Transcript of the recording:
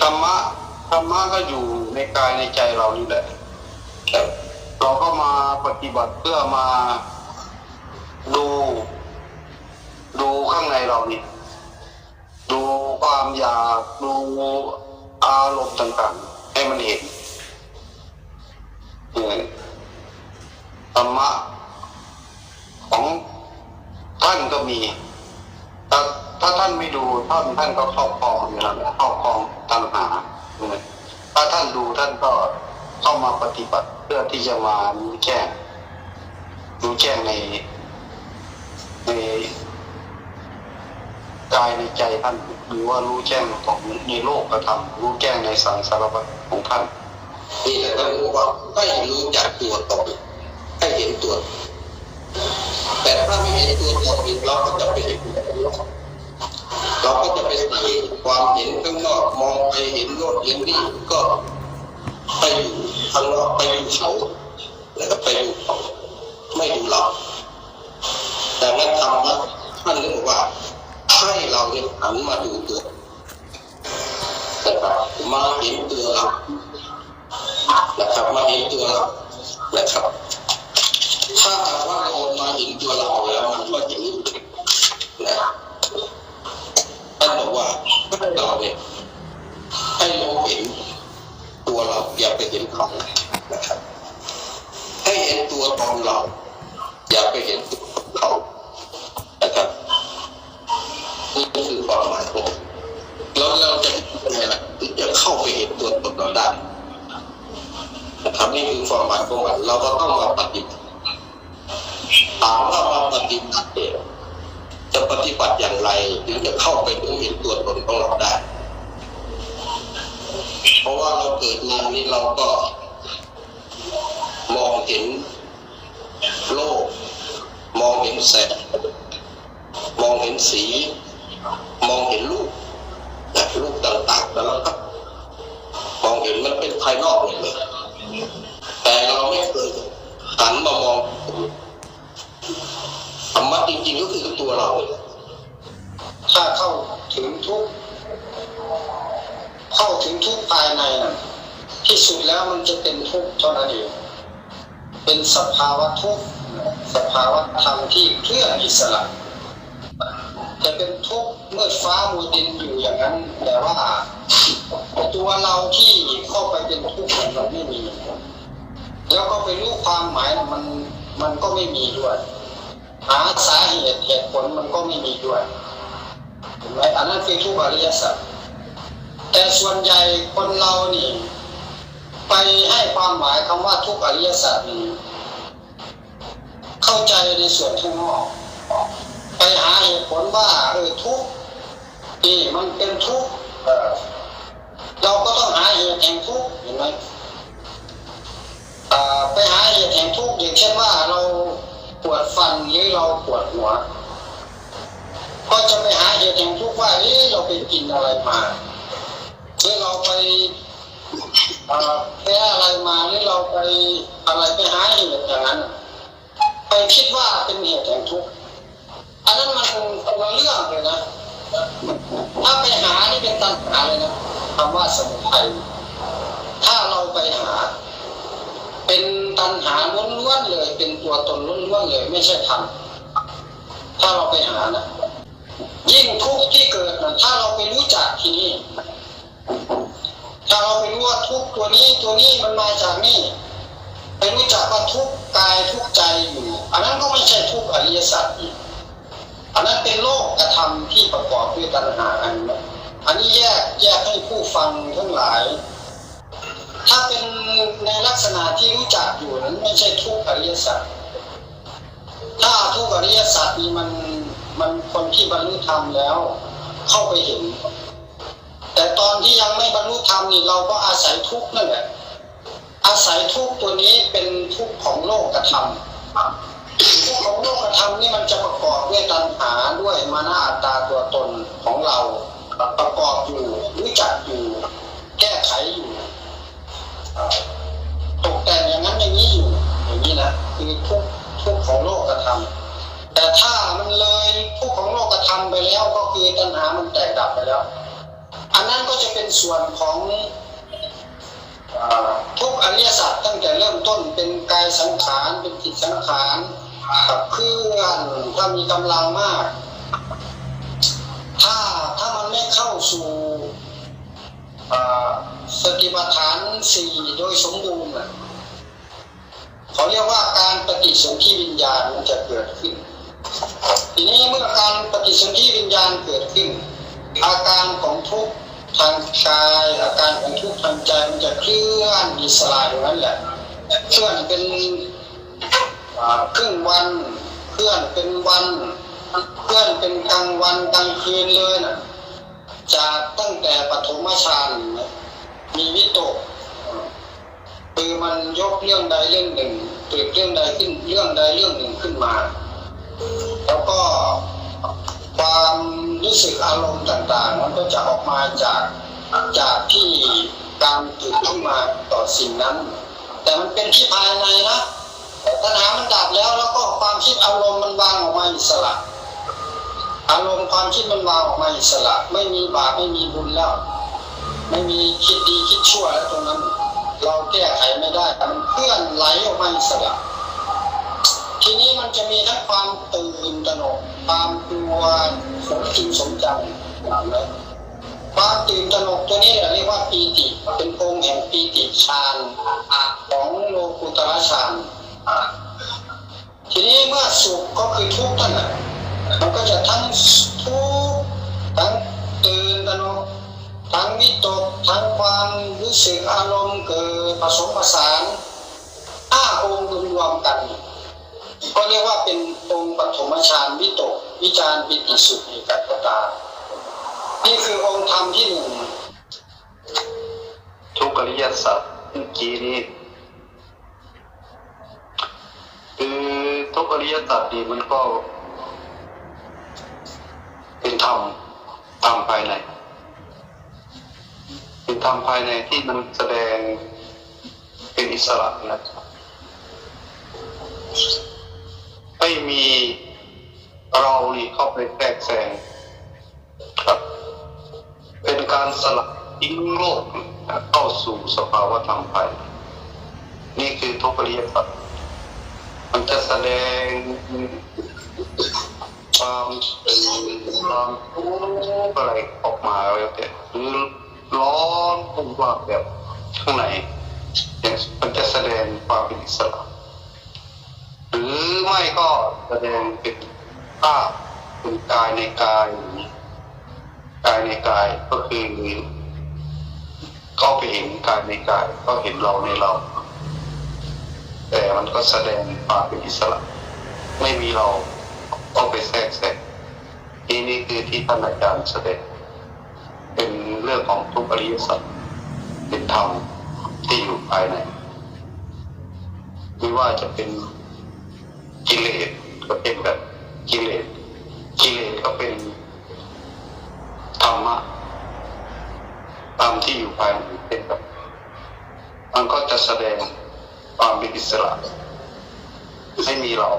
ธรรมะธรรมะก็อยู่ในกายในใจเรานี่แหละเราก็มาปฏิบัติเพื่อมาดูดูข้างในเรานี่ดูความอยากดูอารมณ์ต่างๆ ให้มันเห็นธรรมะของท่านก็มี ถ้าท่านไม่ดูท่านท่านก็ครอบครองอยู่แล้วครอบครองตัณหาถ้าท่านดูท่านก็เข้ามาปฏิบัติเพื่อที่จะมารู้แจ้งรู้แจ้งในในกายในใจท่านหรือว่ารู้แจ้งของในโลกกระทำรู้แจ้งในสังสารวัฏของท่านนี่แหละท่านบอกว่าให้รู้จักตัวตนให้เห็นตัว แต่ถ้าไม่เห็นตัวตนเราก็จะไปเห็น เราก็จะไปใส่ความเห็นข้างนอกมองไปเห็นโน่นเห็นนี่ก็ไปอยู่ข้างนอกไปอยู่เขาแล้วก็ไปอยู่เขาไม่ดูเราแต่นั้นธรรมะท่านเลยบอกว่าให้เราเนี่ยหันมาดูตัวนะครับมาเห็นตัวเรานะครับมาเห็นตัวเรานะครับ ถ้าหากว่าเรามาเห็นตัวเราแล้วมันก็จะรู้นะ เราเนี่ยให้เราเห็นตัวเราอย่าไปเห็นเขานะครับ ให้เห็นตัวตนเรา อย่าไปเห็นตัวเขานะครับนี่คือความหมายของแล้วเราจะทำไงล่ะจะเข้าไปเห็นตัวตนเราได้นะครับนี่คือความหมายของมันเราก็ต้องมาปฏิบัติถามว่ามาปฏิบัติเนี่ย จะปฏิบัติอย่างไรถึงจะเข้าไปถึงเห็นตัวตนของเราได้ เพราะว่าเราเกิดมานี่เราก็มองเห็นโลก มองเห็นแสงมองเห็นสี มองเห็นรูปรูปต่างๆแล้วเราก็มองเห็นมันเป็นภายนอกหมดเลย แต่เราไม่เคยหันมามองธรรมะ จริงๆก็คือตัวเราเลยถ้าเข้าถึงทุกเข้าถึงทุกภายในนะที่สุดแล้วมันจะเป็นทุกเท่านั้นเองเป็นสภาวะทุกสภาวะธรรมที่เคลื่อนอิสระจะเป็นทุกเมื่อฟ้ามัวดินอยู่อย่างนั้น แต่ว่าตัวเราที่เข้าไปเป็นทุกข์มันไม่มี แล้วก็ไปรู้ความหมายมันมันก็ไม่มีด้วย หาสาเหตุเหตุผลมันก็ไม่มีด้วยเห็นไหมอันนั้นคือทุกอริยสัจแต่ส่วนใหญ่คนเรานี่ไปให้ความหมายคำว่าทุกอริยสัจนี่เข้าใจในส่วนข้างนอกไปหาเหตุผลว่าเออทุกข์นี่มันเป็นทุกข์เราก็ต้องหาเหตุแห่งทุกข์เห็นไหมอ่าไปหาเหตุแห่งทุกข์อย่างเช่นว่าเรา ปวดฟันหรือเราปวดหัว ก็จะไปหาเหตุแห่งทุกข์ว่าเอ๊ะเราไปกินอะไรมาหรือเราไปเอ่อแพ้อะไรมาหรือเราไปอะไรไปหาเหตุอย่างนั้นไปคิดว่าเป็นเหตุแห่งทุกข์อันนั้นมันคนละเรื่องเลยนะ ถ้าไปหานี่เป็นตัณหาเลยนะคำว่าสมุทัย ตัวตนล้วนๆเลยไม่ใช่ธรรมถ้าเราไปหานะยิ่งทุกข์ที่เกิดนะถ้าเราไปรู้จักทีนี้ ถ้าเราไปรู้ว่าทุกตัวนี้ตัวนี้มันมาจากนี่ไปรู้จักว่าทุกกายทุกใจอยู่ อันนั้นก็ไม่ใช่ทุกข์อริยสัจอีกอันนั้นเป็นโลกกระทำที่ประกอบด้วยตัณหาอันนั้อันนี้แยกแยกให้ผู้ฟังทั้งหลาย ถ้าเป็นในลักษณะที่รู้จักอยู่นั้นไม่ใช่ทุกข์อริยสัจ ถ้าทุกอริยสัจนี้มันมันคนที่บรรลุธรรมแล้ว เข้าไปเห็น แต่ตอนที่ยังไม่บรรลุธรรมนี่เราก็อาศัยทุกข์นั่นแหละอาศัยทุกข์ตัวนี้เป็นทุกข์ของโลกกระทำทุกข์ของโลกกระทำนี่มันจะประกอบด้วยตัณหาด้วยมานะอัตตาตัวตนของเราประกอบอยู่รู้จักอยู่ แก้ไขอยู่ตกแต่งอย่างนั้นอย่างนี้อยู่ อย่างนี้นะคือทุกข์ ทุกของโลกกระทำแต่ถ้ามันเลยทุกของโลกกระทำไปแล้วก็คือตัณหามันแตกดับไปแล้ว อันนั้นก็จะเป็นส่วนของทุกอริยสัจตั้งแต่เริ่มต้นเป็นกายสังขารเป็นจิตสังขารขับเคลื่อนถ้ามีกำลังมาก ถ้าถ้ามันไม่เข้าสู่สติปัฏฐานสี่โดยสมบูรณ์ เขาเรียกว่าการปฏิสนธิวิญญาณมันจะเกิดขึ้น ทีนี้เมื่อการปฏิสนธิวิญญาณเกิดขึ้น อาการของทุกข์ทางกายอาการของทุกข์ทางใจมันจะเคลื่อนอิสระอย่างนั้นแหละเคลื่อนเป็นครึ่งวันเคลื่อนเป็นวันเคลื่อนเป็นกลางวันกลางคืนเลยนะจากตั้งแต่ปฐมฌานมีวิตก คือมันยกเรื่องใดเรื่องหนึ่งเกิดเรื่องใดขึ้นเรื่องใดเรื่องหนึ่งขึ้นมา แล้วก็ความรู้สึกอารมณ์ต่างๆ มันก็จะออกมาจากจากที่การตื่นขึ้นมาต่อสิ่งนั้น แต่มันเป็นที่ภายในนะแต่ตัณหามันดับแล้วแล้วก็ความคิดอารมณ์มันวางออกมาอิสระ อารมณ์ความคิดมันวางออกมาอิสระ ไม่มีบาปไม่มีบุญแล้ว ไม่มีคิดดีคิดชั่วแล้วตรงนั้น เราแก้ไขไม่ได้มันเคลื่อนไหลออกมาสระทีนี้มันจะมีทั้งความตื่นตระหนกความกลัวสมจริงสมจังนะความตื่นตระหนกตัวนี้เรียกว่าปีติเป็นองค์แห่งปีติฌานของโลกุตระฌานทีนี้เมื่อสุขก็คือทุกข์นั่นแหละมันก็จะทั้งทุกข์ทั้งตื่นตระหนก ทั้งวิตกทั้งความรู้สึกอารมณ์เกิดผสมผสานห้าองค์รวมกันก็เรียกว่าเป็นองค์ปฐมฌานวิตก วิจารปิติสุขกัตตา นี่คือองค์ธรรมที่หนึ่งทุกอริยสัจเมื่อกี้นี้คือทุกอริยสัจนี่มันก็ เป็นธรรมธรรมภายใน รมภายในที่มันแสดงเป็นอิสระนะครับไม่มีเรานี่เข้าไปแทรกแซงครับ เป็นการสลัดทิ้งโลกเข้าสู่สภาวะธรรมภายในนี่คือทุกขริยสัจมันจะแสดงความตื่นความทุกข์อะไรออกมาแล้วแต่หรือ ร้อนพุ่งว่าแบบข้างในเนี่ยมันจะแสดงความเป็นอิสระ หรือไม่ก็แสดงเป็นภาพเป็นกายในกายกายในกายก็คือเข้าไปเห็นกายในกายก็เห็นเราในเรา แต่มันก็แสดงความเป็นอิสระ ไม่มีเราต้องไปแทรกแซงนี่นี่คือที่ท่านอาจารย์แสดง เรื่องของทุกอริยสัจเป็นธรรมที่อยู่ภายในไม่ว่าจะเป็นกิเลสก็เป็นแบบกิเลสกิเลสก็เป็นธรรมะตามที่อยู่ภายในเป็นแบบมันก็จะแสดงความเป็นอิสระไม่มีเรา